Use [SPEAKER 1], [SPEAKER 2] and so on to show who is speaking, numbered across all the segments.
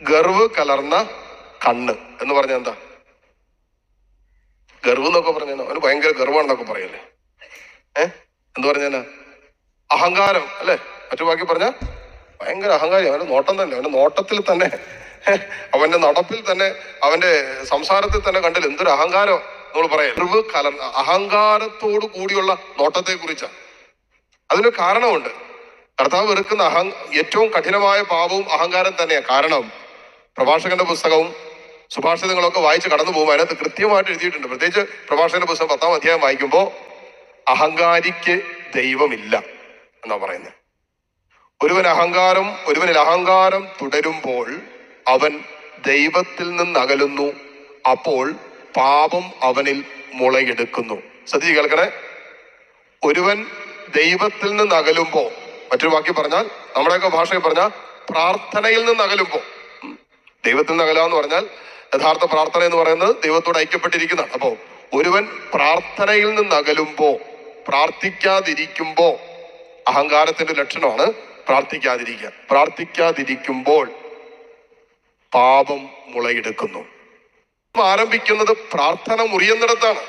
[SPEAKER 1] ഗർവ് കലർന്ന കണ്ണ് എന്ന് പറഞ്ഞ എന്താ? ഗർവ് എന്നൊക്കെ പറഞ്ഞ അവന് ഭയങ്കര ഗർവാണെന്നൊക്കെ പറയല്ലേ? ഏ? എന്ന് പറഞ്ഞാ അഹങ്കാരം അല്ലെ? മറ്റു ബാക്കി പറഞ്ഞ ഭയങ്കര അഹങ്കാരി അവന്റെ നോട്ടം തന്നെ അവന്റെ നോട്ടത്തിൽ തന്നെ. അവന്റെ നടപ്പിൽ തന്നെ അവന്റെ സംസാരത്തിൽ തന്നെ കണ്ടിൽ എന്തൊരു അഹങ്കാരം നമ്മൾ പറയാം ഗർവ് കലർന്ന അഹങ്കാരത്തോട് കൂടിയുള്ള നോട്ടത്തെ കുറിച്ചാണ് അതിന് കാരണമുണ്ട്. കർത്താവ് വെറുക്കുന്ന അഹം ഏറ്റവും കഠിനമായ പാപവും അഹങ്കാരം തന്നെയാണ് കാരണം പ്രഭാഷകന്റെ പുസ്തകവും സുഭാഷിതങ്ങളൊക്കെ വായിച്ച് കടന്നു പോകും അതിനകത്ത് കൃത്യമായിട്ട് എഴുതിയിട്ടുണ്ട്. പ്രത്യേകിച്ച് പ്രഭാഷകന്റെ പുസ്തകം പത്താം അധ്യായം വായിക്കുമ്പോൾ അഹങ്കാരിക്ക് ദൈവമില്ല എന്നാ പറയുന്നത് ഒരുവൻ അഹങ്കാരം ഒരുവനിൽ അഹങ്കാരം തുടരുമ്പോൾ അവൻ ദൈവത്തിൽ നിന്ന് അകലുന്നു അപ്പോൾ പാപം അവനിൽ മുളയെടുക്കുന്നു. ശ്രദ്ധിച്ച് കേൾക്കണേ. ഒരുവൻ ദൈവത്തിൽ നിന്ന് അകലുമ്പോൾ മറ്റൊരു വാക്യം പറഞ്ഞാൽ നമ്മുടെയൊക്കെ ഭാഷയിൽ പറഞ്ഞാൽ പ്രാർത്ഥനയിൽ നിന്ന് അകലുമ്പോ ഉം. ദൈവത്തിൽ നിന്ന് അകലാന്ന് പറഞ്ഞാൽ യഥാർത്ഥ പ്രാർത്ഥന എന്ന് പറയുന്നത് ദൈവത്തോട് ഐക്യപ്പെട്ടിരിക്കുന്ന അപ്പോൾ ഒരുവൻ പ്രാർത്ഥനയിൽ നിന്ന് അകലുമ്പോ പ്രാർത്ഥിക്കാതിരിക്കുമ്പോ അഹങ്കാരത്തിന്റെ ലക്ഷണമാണ് പ്രാർത്ഥിക്കാതിരിക്കുക. പ്രാർത്ഥിക്കാതിരിക്കുമ്പോൾ പാപം മുളയെടുക്കുന്നു. ആരംഭിക്കുന്നത് പ്രാർത്ഥന മുറിയുന്നിടത്താണ്.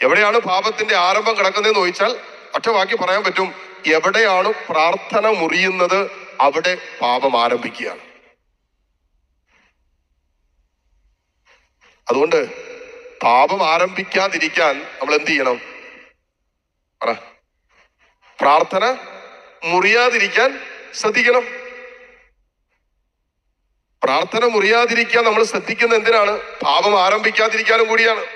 [SPEAKER 1] എവിടെയാണ് പാപത്തിന്റെ ആരംഭം കിടക്കുന്നതെന്ന് ചോദിച്ചാൽ ഒറ്റ വാക്കി പറയാൻ പറ്റും. എവിടെയാണ് പ്രാർത്ഥന മുറിയുന്നത് അവിടെ പാപം ആരംഭിക്കുകയാണ്. അതുകൊണ്ട് പാപം ആരംഭിക്കാതിരിക്കാൻ നമ്മൾ എന്ത് ചെയ്യണം? പറ. പ്രാർത്ഥന മുറിയാതിരിക്കാൻ ശ്രദ്ധിക്കണം. പ്രാർത്ഥന മുറിയാതിരിക്കാൻ നമ്മൾ ശ്രദ്ധിക്കുന്ന എന്തിനാണ്? പാപം ആരംഭിക്കാതിരിക്കാനും കൂടിയാണ്.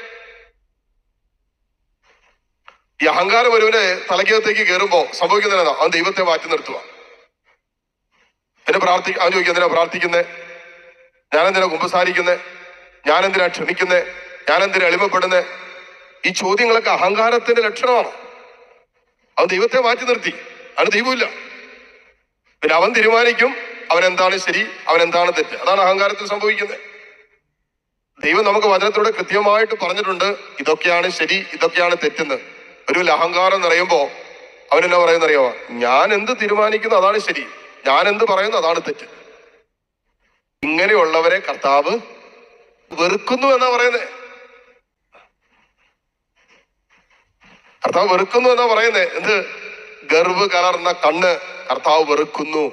[SPEAKER 1] ഈ അഹങ്കാരം ഒരുവിനെ തലക്കകത്തേക്ക് കയറുമ്പോ സംഭവിക്കുന്നത് അവൻ ദൈവത്തെ മാറ്റി നിർത്തുക എന്നെ പ്രാർത്ഥി അവൻ ചോദിക്കുക എന്തിനാ പ്രാർത്ഥിക്കുന്നേ? ഞാൻ എന്തിനാ കുമ്പസാരിക്കുന്നേ? ക്ഷമിക്കുന്നേ? ഞാൻ എന്തിനാ എളിമപ്പെടുന്നേ ഈ ചോദ്യങ്ങളൊക്കെ അഹങ്കാരത്തിന്റെ ലക്ഷണമാണ്. അവൻ ദൈവത്തെ മാറ്റി നിർത്തി. അവന് ദൈവമില്ല. പിന്നെ അവൻ തീരുമാനിക്കും അവൻ എന്താണ് ശരി അവൻ എന്താണ് തെറ്റ്. അതാണ് അഹങ്കാരത്തിൽ സംഭവിക്കുന്നത്. ദൈവം നമുക്ക് വചനത്തോടെ കൃത്യമായിട്ട് പറഞ്ഞിട്ടുണ്ട് ഇതൊക്കെയാണ് ശരി ഇതൊക്കെയാണ് തെറ്റെന്ന്. ഒരു അഹങ്കാരം നിറയുമ്പോ അവൻ എന്നാ പറയുന്ന അറിയാമോ ഞാൻ എന്ത് തീരുമാനിക്കുന്നു അതാണ് ശരി ഞാൻ എന്ത് പറയുന്നു അതാണ് തെറ്റ്. ഇങ്ങനെയുള്ളവരെ കർത്താവ് വെറുക്കുന്നു എന്നാ പറയുന്നേ. കർത്താവ് വെറുക്കുന്നു എന്നാ പറയുന്നേ. എന്ത്? ഗർവ് കലർന്ന കണ്ണ് കർത്താവ് വെറുക്കുന്നു.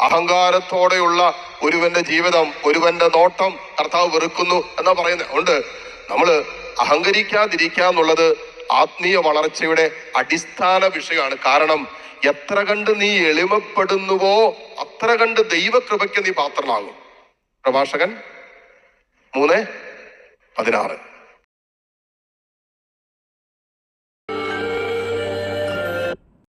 [SPEAKER 1] അഹങ്കാരത്തോടെയുള്ള ഒരുവന്റെ ജീവിതം ഒരുവന്റെ നോട്ടം കർത്താവ് വെറുക്കുന്നു എന്നാ പറയുന്നത് അതുകൊണ്ട് നമ്മൾ അഹങ്കരിക്കാതിരിക്കുക എന്നുള്ളത് ആത്മീയ വളർച്ചയുടെ അടിസ്ഥാന വിഷയമാണ്. കാരണം എത്ര കണ്ട് നീ എളിമപ്പെടുന്നുവോ അത്ര കണ്ട് ദൈവകൃപയ്ക്ക് നീ പാത്രനാകും. പ്രഭാഷകൻ മൂന്ന് പതിനാറ്.